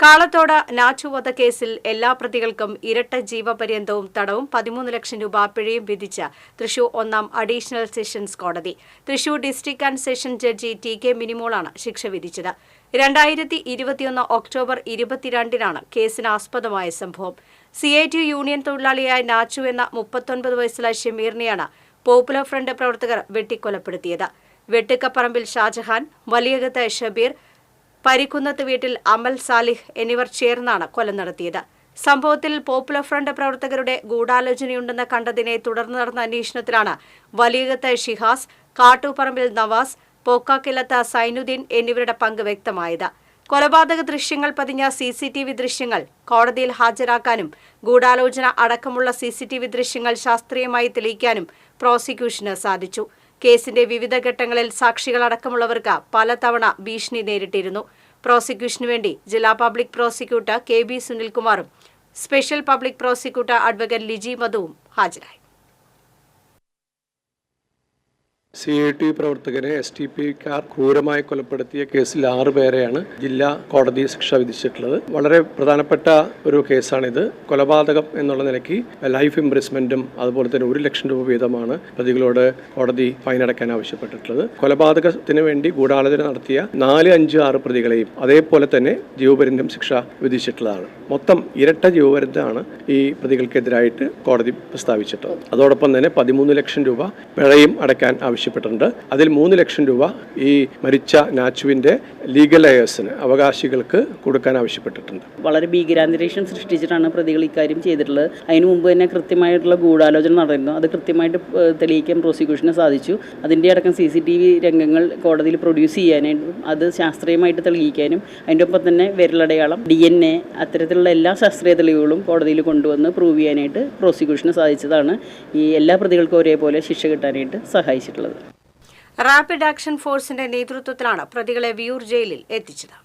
കാളത്തോട് നാച്ചുവധ കേസിൽ എല്ലാ പ്രതികൾക്കും ഇരട്ട ജീവപര്യന്തവും തടവും പതിമൂന്ന് ലക്ഷം രൂപ പിഴയും വിധിച്ച തൃശൂർ ഒന്നാം അഡീഷണൽ സെഷൻസ് കോടതി. Thrissur district and session judge T K മിനിമോളാണ് ശിക്ഷ വിധിച്ചത്. രണ്ടായിരത്തി ഇരുപത്തിയൊന്ന് ഒക്ടോബർ ഇരുപത്തിരണ്ടിനാണ് കേസിന് ആസ്പദമായ സംഭവം. സി ഐ ടി യൂണിയൻ തൊഴിലാളിയായ നാച്ചു എന്ന മുപ്പത്തൊൻപത് വയസ്സുള്ള ഷമീറിനെയാണ് പോപ്പുലർ ഫ്രണ്ട് പ്രവർത്തകർ വെട്ടിക്കൊലപ്പെടുത്തിയത്. വെട്ടുക്കപ്പറമ്പിൽ ഷാജഹാൻ വലിയകത്ത് ഷബീർ പരിക്കുന്നത്ത് വീട്ടിൽ അമൽ സാലിഹ് എന്നിവർ ചേർന്നാണ് കൊല നടത്തിയത്. സംഭവത്തിൽ പോപ്പുലർ ഫ്രണ്ട് പ്രവർത്തകരുടെ ഗൂഢാലോചനയുണ്ടെന്ന് കണ്ടതിനെ തുടർന്ന് നടന്ന അന്വേഷണത്തിലാണ് വലിയകത്ത് ഷിഹാസ് കാട്ടുപറമ്പിൽ നവാസ് പോക്കാക്കിലത്ത് സൈനുദ്ദീൻ എന്നിവരുടെ പങ്ക് വ്യക്തമായത്. കൊലപാതക ദൃശ്യങ്ങൾ പതിഞ്ഞ സി സി ടി വി ദൃശ്യങ്ങൾ കോടതിയിൽ ഹാജരാക്കാനും ഗൂഢാലോചന അടക്കമുള്ള സി സി ടി വി ദൃശ്യങ്ങൾ ശാസ്ത്രീയമായി തെളിയിക്കാനും പ്രോസിക്യൂഷന് സാധിച്ചു. കേസിന്റെ വിവിധ ഘട്ടങ്ങളിൽ സാക്ഷികളടക്കമുള്ളവർക്ക് പലതവണ ഭീഷണി നേരിട്ടിരുന്നു. പ്രോസിക്യൂഷനു വേണ്ടി ജില്ലാ public prosecutor K B സുനിൽകുമാറും special public prosecutor advocate Liji മധുവും ഹാജരായി. സി ഐ ടി പ്രവർത്തകരെ എസ് ടി കാർ ക്രൂരമായി കൊലപ്പെടുത്തിയ കേസിൽ ആറ് പേരെയാണ് ജില്ലാ കോടതി ശിക്ഷ വിധിച്ചിട്ടുള്ളത്. വളരെ പ്രധാനപ്പെട്ട ഒരു കേസാണിത്. കൊലപാതകം എന്നുള്ള നിലയ്ക്ക് ലൈഫ് ഇംപ്രസ്മെന്റും അതുപോലെ തന്നെ ഒരു ലക്ഷം രൂപ വീതമാണ് പ്രതികളോട് കോടതി ഫൈൻ അടയ്ക്കാൻ ആവശ്യപ്പെട്ടിട്ടുള്ളത്. കൊലപാതകത്തിന് വേണ്ടി ഗൂഢാലോചന നടത്തിയ നാല് അഞ്ച് ആറ് പ്രതികളെയും അതേപോലെ തന്നെ ജീവപര്യന്തം ശിക്ഷ വിധിച്ചിട്ടുള്ളതാണ്. മൊത്തം ഇരട്ട ജീവപര്യന്തമാണ് ഈ പ്രതികൾക്കെതിരായിട്ട് കോടതി പ്രസ്താവിച്ചിട്ടുള്ളത്. അതോടൊപ്പം തന്നെ പതിമൂന്ന് ലക്ഷം രൂപ പിഴയും അടയ്ക്കാൻ ആവശ്യപ്പെട്ടിട്ടുണ്ട് അതിൽ മൂന്ന് ലക്ഷം രൂപ ഈ മരിച്ച നാച്ചുവിന്റെ ലീഗൽ ലെയേഴ്സിന് അവകാശികൾക്ക് കൊടുക്കാൻ ആവശ്യപ്പെട്ടിട്ടുണ്ട്. വളരെ ഭീകരാന്തരീക്ഷം സൃഷ്ടിച്ചിട്ടാണ് പ്രതികൾ ഇക്കാര്യം ചെയ്തിട്ടുള്ളത്. അതിനു മുമ്പ് തന്നെ കൃത്യമായിട്ടുള്ള ഗൂഢാലോചന നടന്നിരുന്നു. അത് കൃത്യമായിട്ട് തെളിയിക്കാൻ പ്രോസിക്യൂഷന് സാധിച്ചു. അതിന്റെ അടക്കം സി സി ടി വി രംഗങ്ങൾ കോടതിയിൽ പ്രൊഡ്യൂസ് ചെയ്യാനായിട്ടും അത് ശാസ്ത്രീയമായിട്ട് തെളിയിക്കാനും അതിന്റെ ഒപ്പം തന്നെ വിരലടയാളം ഡി എൻ എ അത്തരത്തിലുള്ള എല്ലാ ശാസ്ത്രീയ തെളിവുകളും കോടതിയിൽ കൊണ്ടുവന്ന് പ്രൂവ് ചെയ്യാനായിട്ട് പ്രോസിക്യൂഷന് സാധിച്ചതാണ് ഈ എല്ലാ പ്രതികൾക്കും ഒരേപോലെ ശിക്ഷ കിട്ടാനായിട്ട് സഹായിച്ചിട്ടുള്ളത്. റാപ്പിഡ് ആക്ഷൻ ഫോഴ്സിന്റെ നേതൃത്വത്തിലാണ് പ്രതികളെ വിയൂർ ജയിലിൽ എത്തിച്ചത്